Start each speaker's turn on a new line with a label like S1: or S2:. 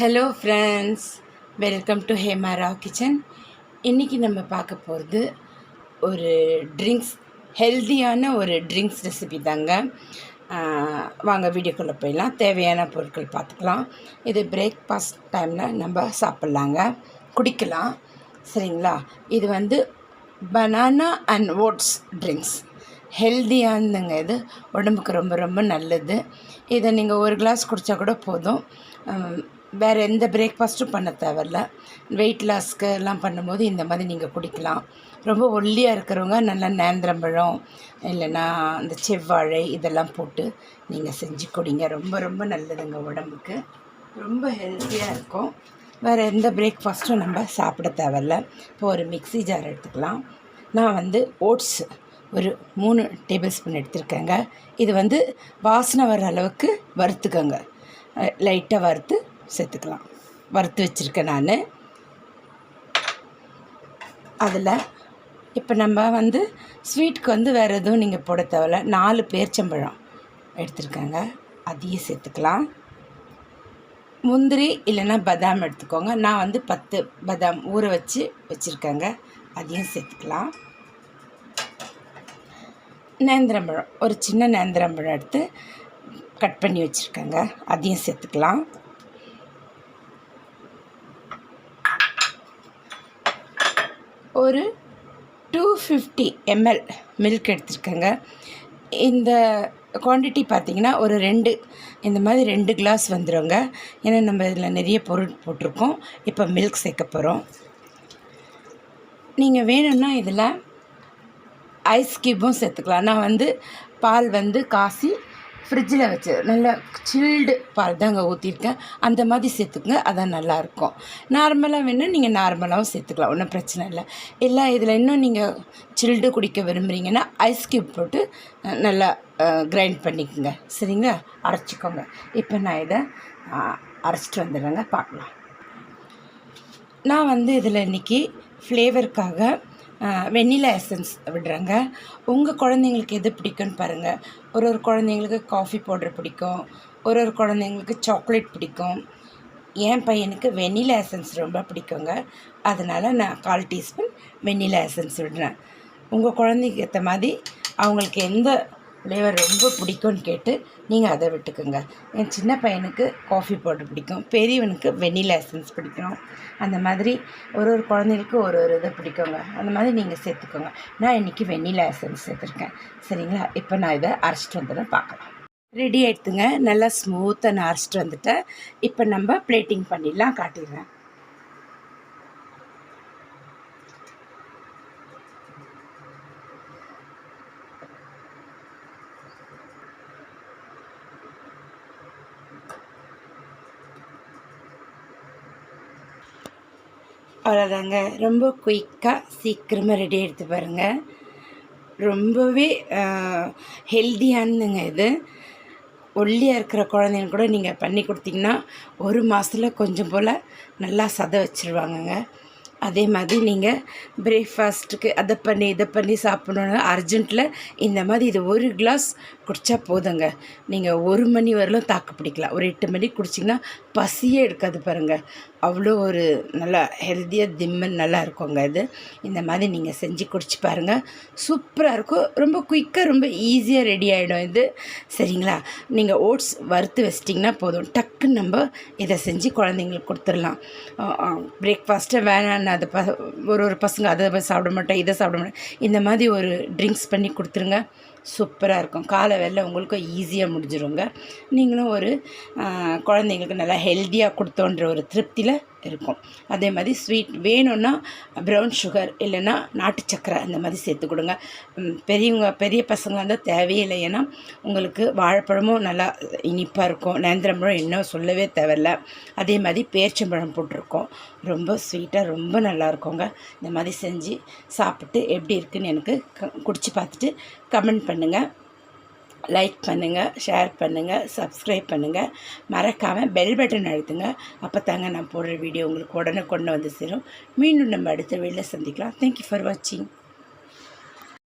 S1: Hello friends welcome to Hamara kitchen இன்றைக்கி நம்ம பார்க்க போகிறது ஒரு ட்ரிங்க்ஸ் ஹெல்தியான ஒரு ட்ரிங்க்ஸ் ரெசிபி தாங்க. வாங்க வீடியோக்குள்ளே போயிடலாம். தேவையான பொருட்கள் பார்த்துக்கலாம். இது பிரேக்ஃபாஸ்ட் டைமில் நம்ம சாப்பிட்லாங்க. குடிக்கலாம். சரிங்களா? இது வந்து பனானா அண்ட் ஓட்ஸ் ட்ரிங்க்ஸ் ஹெல்த்தியானதுங்க இது. உடம்புக்கு ரொம்ப ரொம்ப நல்லது. இதை நீங்கள் ஒரு கிளாஸ் குடித்தா கூட போதும். வேறு எந்த பிரேக்ஃபாஸ்ட்டும் பண்ண தேவையில்ல. வெயிட் லாஸ்க்கு எல்லாம் பண்ணும்போது இந்த மாதிரி நீங்கள் குடிக்கலாம். ரொம்ப ஒல்லியாக இருக்கிறவங்க நல்லா நேந்திரம்பழம் இல்லைன்னா அந்த செவ்வாழை இதெல்லாம் போட்டு நீங்கள் செஞ்சு குடிங்க. ரொம்ப ரொம்ப நல்லதுங்க உடம்புக்கு. ரொம்ப ஹெல்த்தியாக இருக்கும். வேறு எந்த பிரேக்ஃபாஸ்ட்டும் நம்ம சாப்பிட தேவையில்ல. இப்போ ஒரு மிக்ஸி ஜார் எடுத்துக்கலாம். நான் வந்து ஓட்ஸ் ஒரு மூணு டேபிள் ஸ்பூன் எடுத்திருக்கேங்க. இது வந்து வாசனை வர அளவுக்கு வறுத்துக்கோங்க. லைட்டாக வறுத்து சேர்த்துக்கலாம். வறுத்து வச்சுருக்கேன் நான். அதில் இப்போ நம்ம வந்து ஸ்வீட்டுக்கு வந்து வேறு எதுவும் நீங்கள் போட தேவையில்ல. நாலு பேர்ச்சம்பழம் எடுத்துருக்கேங்க. அதையும் சேர்த்துக்கலாம். முந்திரி இல்லைன்னா பதாம் எடுத்துக்கோங்க. நான் வந்து பத்து பதாம் ஊற வச்சு வச்சுருக்கேங்க. அதையும் சேர்த்துக்கலாம். நேந்திரம்பழம் ஒரு சின்ன நேந்திரம்பழம் எடுத்து கட் பண்ணி வச்சுருக்கேங்க. அதையும் சேர்த்துக்கலாம். ஒரு டூ ஃபிஃப்டி எம்எல் மில்க் எடுத்துருக்கேங்க. இந்த குவான்டிட்டி பார்த்திங்கன்னா ஒரு ரெண்டு இந்த மாதிரி ரெண்டு கிளாஸ் வந்துடுங்க ஏன்னா நம்ம இதில் நிறைய பொருள் போட்டிருக்கோம். இப்போ மில்க் சேர்க்க போகிறோம் நீங்கள் வேணும்னா இதில் ஐஸ் க்யூப்பும் சேர்த்துக்கலாம். நான் வந்து பால் வந்து காசி ஃப்ரிட்ஜில் வச்சு நல்ல சில்டு பால் தாங்க ஊற்றிருக்கேன் அந்த மாதிரி சேர்த்துக்குங்க அதான் நல்லாயிருக்கும் நார்மலாக வேணால் நீங்கள் நார்மலாகவும் சேர்த்துக்கலாம் ஒன்றும் பிரச்சனை இல்லை. இல்லை இதில் இன்னும் நீங்கள் சில்டு குடிக்க விரும்புகிறீங்கன்னா ஐஸ் க்யூப் போட்டு நல்லா கிரைண்ட் பண்ணிக்கோங்க. சரிங்களா? அரைச்சிக்கோங்க. இப்போ நான் இதை அரைச்சிட்டு வந்துடுறேங்க பார்க்கலாம். நான் வந்து இதில் இன்றைக்கி ஃப்ளேவருக்காக வெண்ணிலா எசன்ஸ் விடுறேங்க. உங்கள் குழந்தைங்களுக்கு எது பிடிக்கும்னு பாருங்கள் ஒரு ஒரு குழந்தைங்களுக்கு காஃபி பவுடர் பிடிக்கும். ஒரு ஒரு குழந்தைங்களுக்கு சாக்லேட் பிடிக்கும். என் பையனுக்கு வெண்ணிலா எசன்ஸ் ரொம்ப பிடிக்குங்க. அதனால் நான் கால் டீஸ்பூன் வெண்ணிலா எசன்ஸ் விடுறேன். உங்கள் குழந்தைக்கு ஏற்ற மாதிரி அவங்களுக்கு எந்த ஃப்ளேவர் ரொம்ப பிடிக்கும்னு கேட்டு நீங்கள் அதை விட்டுக்குங்க. என் சின்ன பையனுக்கு காஃபி பவுடர் பிடிக்கும். பெரியவனுக்கு வெண்ணிலா எசன்ஸ் பிடிக்கும். அந்த மாதிரி ஒரு ஒரு குழந்தைகளுக்கு ஒரு ஒரு இது பிடிக்குங்க. அந்த மாதிரி நீங்கள் சேர்த்துக்கோங்க. நான் இன்றைக்கி வெண்ணிலா எசன்ஸ் சேர்த்துருக்கேன். சரிங்களா? இப்போ நான் இதை அரைச்சிட்டு வந்துடுறேன் பார்க்கலாம். ரெடி ஆகிடுத்துங்க நல்லா ஸ்மூத்தாக நான் அரைச்சிட்டு வந்துட்டேன். இப்போ நம்ம பிளேட்டிங் பண்ணிடலாம் காட்டிடுறேன். அவ்வளோதாங்க. ரொம்ப குயிக்காக சீக்கிரமாக ரெடி எடுத்து பாருங்கள் ரொம்பவே ஹெல்த்தியானதுங்க இது. ஒல்லியாக இருக்கிற குழந்தைங்க கூட நீங்கள் பண்ணி கொடுத்தீங்கன்னா ஒரு மாதத்தில் கொஞ்சம் போல் நல்லா சதை வச்சுருவாங்கங்க. அதே மாதிரி நீங்கள் பிரேக்ஃபாஸ்ட்டுக்கு அதை பண்ணி இதை பண்ணி சாப்பிடணுன்னு அர்ஜென்ட்டில் இந்த மாதிரி இது ஒரு கிளாஸ் குடித்தா போதுங்க. நீங்கள் ஒரு மணி வரலும் தாக்கு பிடிக்கலாம். ஒரு எட்டு மணிக்கு குடிச்சிங்கன்னா பசியே எடுக்காது பாருங்கள் அவ்வளோ ஒரு நல்லா ஹெல்த்தியாக திம்மன் நல்லா இருக்குங்க இது இந்த மாதிரி நீங்கள் செஞ்சு குடிச்சு பாருங்கள் சூப்பராக இருக்கும். ரொம்ப குயிக்காக ரொம்ப ஈஸியாக ரெடி ஆகிடும் இது. சரிங்களா? நீங்கள் ஓட்ஸ் வறுத்து வச்சிட்டிங்கன்னா போதும். டக்குன்னு நம்ம இதை செஞ்சு குழந்தைங்களுக்கு கொடுத்துடலாம். பிரேக்ஃபாஸ்ட்டை வேணான்னு அதை ப ஒரு ஒரு பசங்க அதை சாப்பிட மாட்டேன் இதை சாப்பிட மாட்டேன். இந்த மாதிரி ஒரு ட்ரிங்க்ஸ் பண்ணி கொடுத்துருங்க. சூப்பராக இருக்கும். காலை வேலை உங்களுக்கும் ஈஸியாக முடிஞ்சிருங்க. நீங்களும் ஒரு குழந்தைங்களுக்கு நல்லா ஹெல்த்தியாக கொடுத்தோன்ற ஒரு திருப்தியில் இருக்கும். அதே மாதிரி ஸ்வீட் வேணும்னா ப்ரௌன் சுகர் இல்லைன்னா நாட்டு சக்கரை அந்த மாதிரி சேர்த்து கொடுங்க. பெரியவங்க பெரிய பசங்களாக இருந்தால் தேவையில்லை ஏன்னா உங்களுக்கு வாழைப்பழமும் நல்லா இனிப்பாக இருக்கும். நேந்திரம்பழம் இன்னும் சொல்லவே தேவையில்ல. அதே மாதிரி பேர்ச்சம்பழம் போட்டிருக்கோம். ரொம்ப ஸ்வீட்டாக ரொம்ப நல்லா இருக்குங்க. இந்த மாதிரி செஞ்சு சாப்பிட்டு எப்படி இருக்குன்னு எனக்கு க குடிச்சு பார்த்துட்டு கமெண்ட் பண்ணுங்கள் லைக் பண்ணுங்கள் ஷேர் பண்ணுங்கள் சப்ஸ்கிரைப் பண்ணுங்கள் மறக்காமல் பெல் பட்டன் அழுத்துங்க. அப்போ தாங்க நான் போடுற வீடியோ உங்களுக்கு உடனே கொண்டு வந்து சேரும். மீண்டும் நம்ம அடுத்த வீடியோவில் சந்திக்கலாம். தேங்க்யூ ஃபார் வாட்சிங்